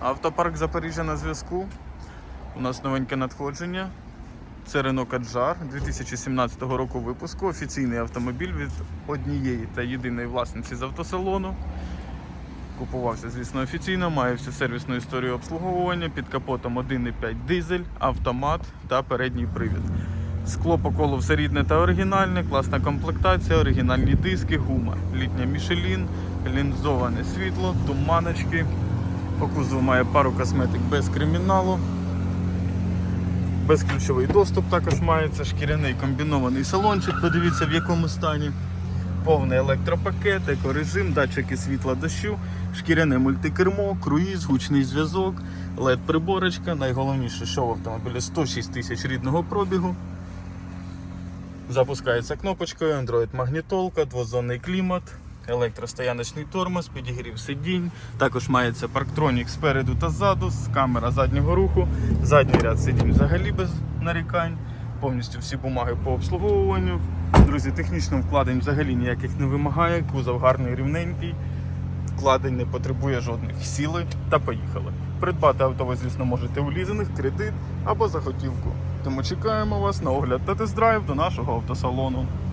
Автопарк Запоріжжя на зв'язку. У нас новеньке надходження. Це Renault Kadjar 2017 року випуску. Офіційний автомобіль від однієї та єдиної власниці з автосалону. Купувався, звісно, офіційно, має всю сервісну історію обслуговування. Під капотом 1,5 дизель, автомат та передній привід. Скло по колу все рідне та оригінальне, класна комплектація, оригінальні диски, гума, літня Мішелін, лінзоване світло, туманочки. По кузову має пару косметик без криміналу. Безключовий доступ також мається, шкіряний комбінований салончик, подивіться в якому стані. Повний електропакет, екорежим, датчики світла дощу, шкіряне мультикермо, круїз, гучний зв'язок, led приборочка Найголовніше, що в автомобілі 106 тисяч рідного пробігу. Запускається кнопочкою, Android магнітолка, двозонний клімат, електростояночний тормоз, підігрів сидінь. Також мається парктронік спереду та ззаду, камера заднього руху, задній ряд сидінь взагалі без нарікань. Повністю всі бумаги по обслуговуванню. Друзі, технічно вкладень взагалі ніяких не вимагає. Кузов гарний рівненький. Вкладень не потребує жодних. Сіли та поїхали. Придбати авто ви, звісно, можете у лізинг, кредит або за готівку. Тому чекаємо вас на огляд та тест-драйв до нашого автосалону.